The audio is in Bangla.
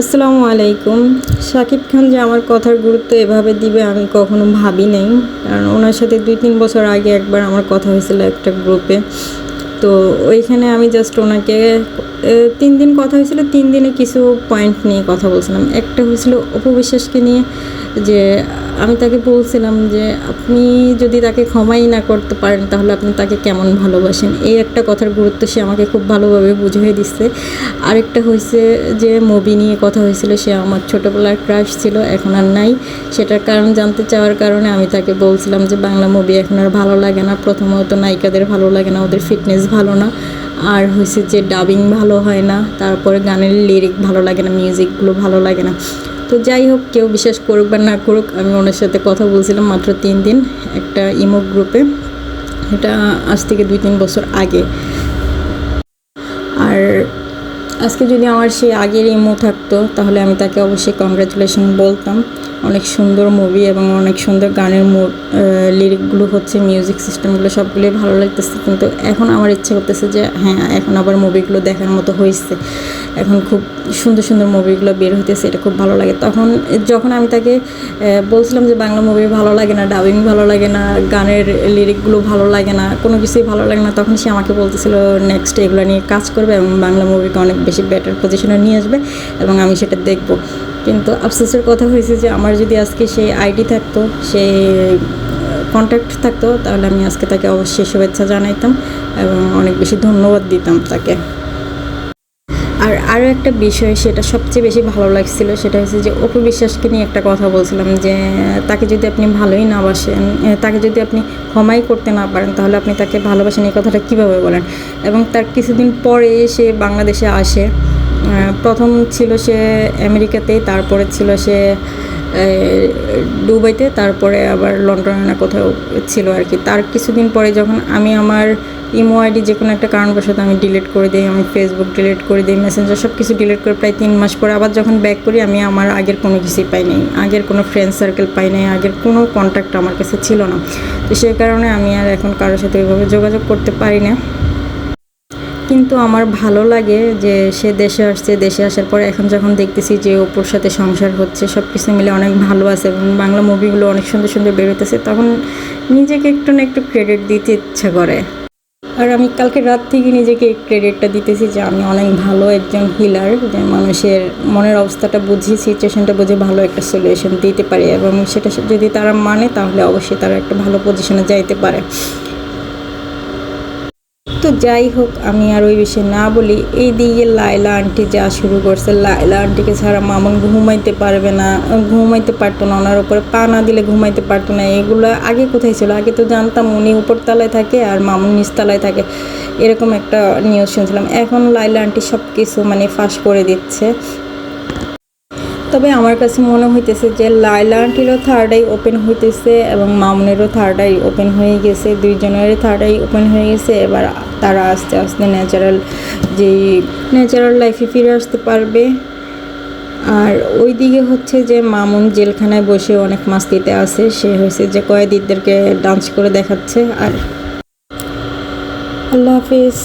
আসসালামু আলাইকুম। শাকিব খান যে আমার কথার গুরুত্ব এভাবে দিবে আমি কখনো ভাবি নাই। কারণ ওনার সাথে দুই তিন বছর আগে একবার আমার কথা হয়েছিল একটা গ্রুপে তো ওইখানে আমি জাস্ট ওনাকে তিন দিন কথা হয়েছিল, তিন দিনে কিছু পয়েন্ট নিয়ে কথা বলছিলাম। একটা হয়েছিল অপবিশ্বাসকে নিয়ে যে আমি তাকে বলছিলাম যে, আপনি যদি তাকে ক্ষমাই না করতে পারেন, তাহলে আপনি তাকে কেমন ভালোবাসেন? এই একটা কথার গুরুত্ব সে আমাকে খুব ভালোভাবে বুঝিয়ে দিচ্ছে। আরেকটা হয়েছে যে মুভি নিয়ে কথা হয়েছিল সে আমার ছোটোবেলার ক্রাশ ছিল, এখন আর নাই। সেটার কারণ জানতে চাওয়ার কারণে আমি তাকে বলছিলাম যে, বাংলা মুভি এখন আর ভালো লাগে না। প্রথমত নায়িকাদের ভালো লাগে না, ওদের ফিটনেস ভালো না। আর হয়েছে যে, ডাবিং ভালো হয় না। তারপরে গানের লিরিক ভালো লাগে না, মিউজিকগুলো ভালো লাগে না। তো যাই হোক, কেউ বিশ্বাস করুক বা না করুক, আমি ওনার সাথে কথা বলছিলাম মাত্র তিন দিন একটা ইমো গ্রুপে এটা আজ থেকে দুই তিন বছর আগে। আর আজকে যদি আমার সেই আগের ইমো থাকতো, তাহলে আমি তাকে অবশ্যই কংগ্রাচুলেশন বলতাম। অনেক সুন্দর মুভি এবং অনেক সুন্দর গানের মু লিরিকগুলো হচ্ছে মিউজিক সিস্টেমগুলো সবগুলোই ভালো লাগতেছে। কিন্তু এখন আমার ইচ্ছে করতেছে যে হ্যাঁ এখন আবার মুভিগুলো দেখার মতো হয়েছে এখন খুব সুন্দর সুন্দর মুভিগুলো বের হইতেছে, এটা খুব ভালো লাগে। তখন যখন আমি তাকে বলছিলাম যে, বাংলা মুভি ভালো লাগে না ডাবিং ভালো লাগে না, গানের লিরিকগুলো ভালো লাগে না, কোনো কিছুই ভালো লাগে না, তখন সে আমাকে বলতেছিল নেক্সট এগুলো নিয়ে কাজ করবে এবং বাংলা মুভিকে অনেক বেশি বেটার পজিশনে নিয়ে আসবে এবং আমি সেটা দেখব। কিন্তু আফসোসের কথা হয়েছে যে আমার যদি আজকে সেই আইডি থাকতো, সেই কন্ট্যাক্ট থাকতো, তাহলে আমি আজকে তাকে অবশ্যই শুভেচ্ছা জানাইতাম এবং অনেক বেশি ধন্যবাদ দিতাম তাকে। আর আরও একটা বিষয় সেটা সবচেয়ে বেশি ভালো লাগছিল, সেটা হচ্ছে যে অপু বিশ্বাসকে নিয়ে একটা কথা বলছিলাম যে, তাকে যদি আপনি ভালোই না বাসেন তাকে যদি আপনি ক্ষমাই করতে না পারেন, তাহলে আপনি তাকে ভালোবাসেন, এই কথাটা কীভাবে বলেন? এবং তার কিছুদিন পরে সে বাংলাদেশে আসে। প্রথম ছিল সে আমেরিকাতেই, তারপরে ছিল সে দুবাইতে, তারপরে আবার লন্ডনে না কোথাও ছিল আর কি। তার কিছুদিন পরে যখন আমি আমার ইমো আইডি যে কোনো একটা কারণবশত আমি ডিলিট করে দিই, আমি ফেসবুক ডিলিট করে দিই মেসেঞ্জার সব কিছু ডিলিট করে প্রায় তিন মাস পরে আবার যখন ব্যাক করি, আমি আমার আগের কোনো কিছুই পাই নাই। আগের কোনো ফ্রেন্ড সার্কেল পাই নাই, আগের কোনো কন্ট্যাক্ট আমার কাছে ছিল না। তো সেই কারণে আমি আর এখন কারোর সাথে ওইভাবে যোগাযোগ করতে পারি না। কিন্তু আমার ভালো লাগে যে সে দেশে আসছে, দেশে আসার পরে এখন যখন দেখতেছি যে ওপর সাথে সংসার হচ্ছে সব কিছু মিলে অনেক ভালো আছে এবং বাংলা মুভিগুলো অনেক সুন্দর সুন্দর বেরোতেছে তখন নিজেকে একটু না একটু ক্রেডিট দিতে ইচ্ছা করে। আর আমি কালকে রাত থেকে নিজেকে ক্রেডিটটা দিতেছি যে আমি অনেক ভালো একজন হিলার যে মানুষের মনের অবস্থাটা বুঝি সিচুয়েশনটা বুঝে ভালো একটা সলিউশন দিতে পারি এবং সেটা যদি তারা মানে তাহলে অবশ্যই তারা একটা ভালো পজিশনে যাইতে পারে। তো যাই হোক, আমি আর ওই বিষয়ে না বলি। এই দিকে লাইলা আন্টি যা শুরু করছে লাইলা আন্টিকে ছাড়া মামুন ঘুমাইতে পারবে না, ঘুমাইতে পারতো না। ওনার উপরে পা না দিলে ঘুমাইতে পারতো না। এগুলো আগে কোথায় ছিল? আগে তো জানতাম উনি উপরতলায় থাকে আর মামুন নিচতলায় থাকে। এরকম একটা নিউজ শুনছিলাম। এখন লাইলা আন্টি সব কিছু মানে ফাঁস করে দিচ্ছে। তবে আমার কাছে মনে হইতেছে যে লাইলা আন্টিরও থার্ড আই ওপেন হইতেছে এবং মামুনেরও থার্ড আই ওপেন হয়ে গেছে। দুইজনেরই থার্ড আই ওপেন হয়ে গেছে। এবার তারা আস্তে আস্তে ন্যাচারাল যেই ন্যাচারাল লাইফে ফিরে আসতে পারবে। আর ওই দিকে হচ্ছে যে মামুন জেলখানায় বসে অনেক মাস্তিতে আছে, সে হয়েছে যে কয়েদিদেরকে ডান্স করে দেখাচ্ছে। আর আল্লাহ হাফিজ।